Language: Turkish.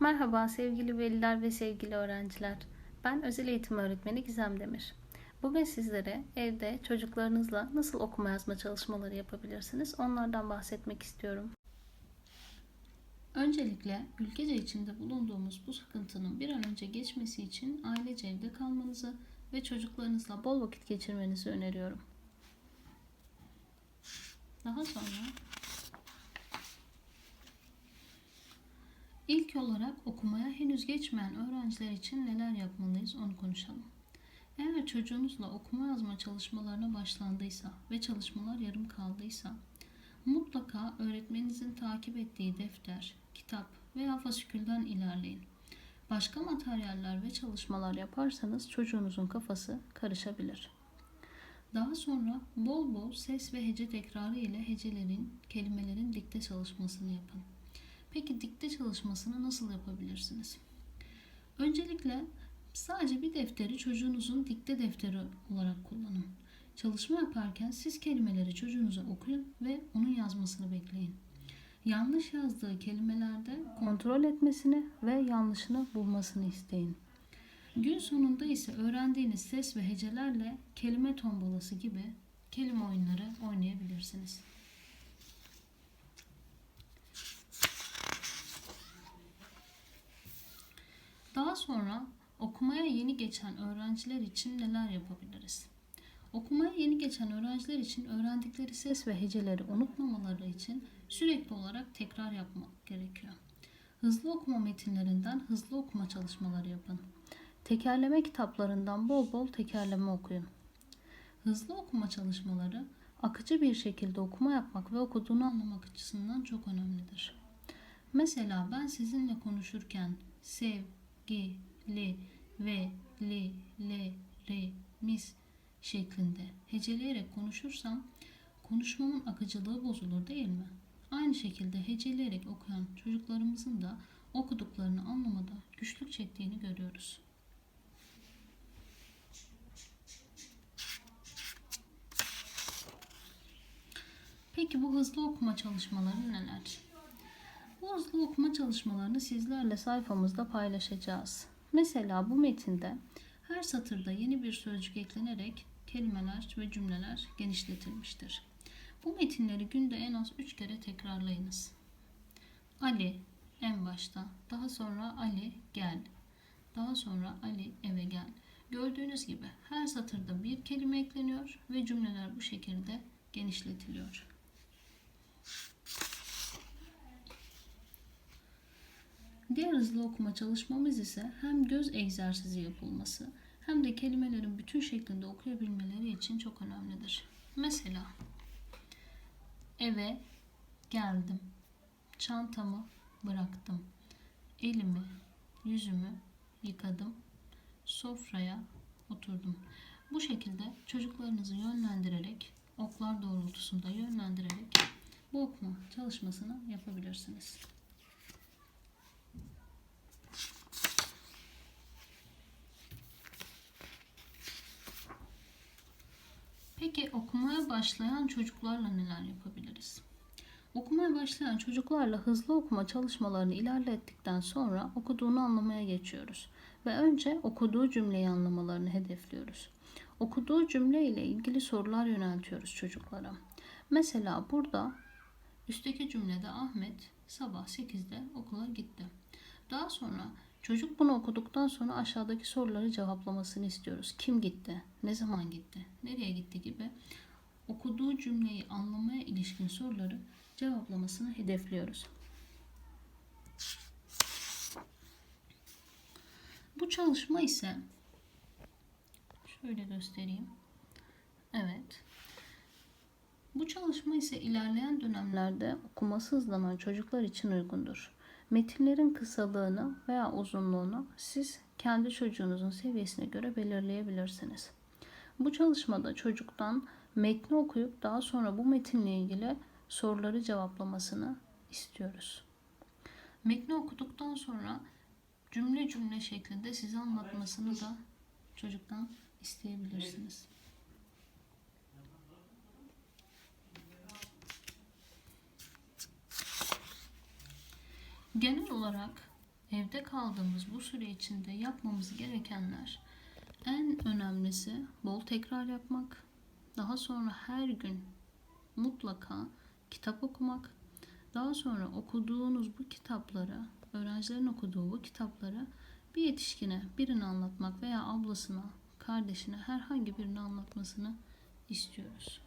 Merhaba sevgili veliler ve sevgili öğrenciler. Ben özel eğitim öğretmeni Gizem Demir. Bugün sizlere evde çocuklarınızla nasıl okuma yazma çalışmaları yapabilirsiniz onlardan bahsetmek istiyorum. Öncelikle ülkece içinde bulunduğumuz bu sıkıntının bir an önce geçmesi için ailece evde kalmanızı ve çocuklarınızla bol vakit geçirmenizi öneriyorum. Daha sonra İlk olarak okumaya henüz geçmeyen öğrenciler için neler yapmalıyız onu konuşalım. Eğer çocuğunuzla okuma yazma çalışmalarına başlandıysa ve çalışmalar yarım kaldıysa mutlaka öğretmeninizin takip ettiği defter, kitap veya fasikülden ilerleyin. Başka materyaller ve çalışmalar yaparsanız çocuğunuzun kafası karışabilir. Daha sonra bol bol ses ve hece tekrarı ile hecelerin, kelimelerin dikte çalışmasını yapın. Peki dikte çalışmasını nasıl yapabilirsiniz? Öncelikle sadece bir defteri çocuğunuzun dikte defteri olarak kullanın. Çalışma yaparken siz kelimeleri çocuğunuza okuyun ve onun yazmasını bekleyin. Yanlış yazdığı kelimelerde kontrol etmesini ve yanlışını bulmasını isteyin. Gün sonunda ise öğrendiğiniz ses ve hecelerle kelime tombalası gibi kelime oyunları oynayabilirsiniz. Daha sonra okumaya yeni geçen öğrenciler için neler yapabiliriz? Okumaya yeni geçen öğrenciler için öğrendikleri ses ve heceleri unutmamaları için sürekli olarak tekrar yapmak gerekiyor. Hızlı okuma metinlerinden hızlı okuma çalışmaları yapın. Tekerleme kitaplarından bol bol tekerleme okuyun. Hızlı okuma çalışmaları akıcı bir şekilde okuma yapmak ve okuduğunu anlamak açısından çok önemlidir. Mesela ben sizinle konuşurken sev, gi, li, ve, li, le, re, mis şeklinde heceleyerek konuşursam konuşmamın akıcılığı bozulur değil mi? Aynı şekilde heceleyerek okuyan çocuklarımızın da okuduklarını anlamada güçlük çektiğini görüyoruz. Peki bu hızlı okuma çalışmaları neler? Hızlı okuma çalışmalarını sizlerle sayfamızda paylaşacağız. Mesela bu metinde her satırda yeni bir sözcük eklenerek kelimeler ve cümleler genişletilmiştir. Bu metinleri günde en az 3 kere tekrarlayınız. Ali en başta, daha sonra Ali gel, daha sonra Ali eve gel. Gördüğünüz gibi her satırda bir kelime ekleniyor ve cümleler bu şekilde genişletiliyor. Diğer hızlı okuma çalışmamız ise hem göz egzersizi yapılması hem de kelimelerin bütün şeklinde okuyabilmeleri için çok önemlidir. Mesela eve geldim, çantamı bıraktım, elimi, yüzümü yıkadım, sofraya oturdum. Bu şekilde çocuklarınızı yönlendirerek, oklar doğrultusunda yönlendirerek bu okuma çalışmasını yapabilirsiniz. Peki okumaya başlayan çocuklarla neler yapabiliriz? Okumaya başlayan çocuklarla hızlı okuma çalışmalarını ilerlettikten sonra okuduğunu anlamaya geçiyoruz ve önce okuduğu cümleyi anlamalarını hedefliyoruz. Okuduğu cümle ile ilgili sorular yöneltiyoruz çocuklara. Mesela burada üstteki cümlede Ahmet sabah 8'de okula gitti. Daha sonra Çocuk bunu okuduktan sonra aşağıdaki soruları cevaplamasını istiyoruz. Kim gitti? Ne zaman gitti? Nereye gitti gibi okuduğu cümleyi anlamaya ilişkin soruları cevaplamasını hedefliyoruz. Bu çalışma ise şöyle göstereyim. Evet. Bu çalışma ise ilerleyen dönemlerde okuması hızlanan çocuklar için uygundur. Metinlerin kısalığını veya uzunluğunu siz kendi çocuğunuzun seviyesine göre belirleyebilirsiniz. Bu çalışmada çocuktan metni okuyup daha sonra bu metinle ilgili soruları cevaplamasını istiyoruz. Metni okuduktan sonra cümle cümle şeklinde size anlatmasını da çocuktan isteyebilirsiniz. Genel olarak evde kaldığımız bu süre içinde yapmamız gerekenler en önemlisi bol tekrar yapmak. Daha sonra her gün mutlaka kitap okumak. Daha sonra okuduğunuz bu kitapları, öğrencilerin okuduğu bu kitapları bir yetişkine birini anlatmak veya ablasına, kardeşine herhangi birini anlatmasını istiyoruz.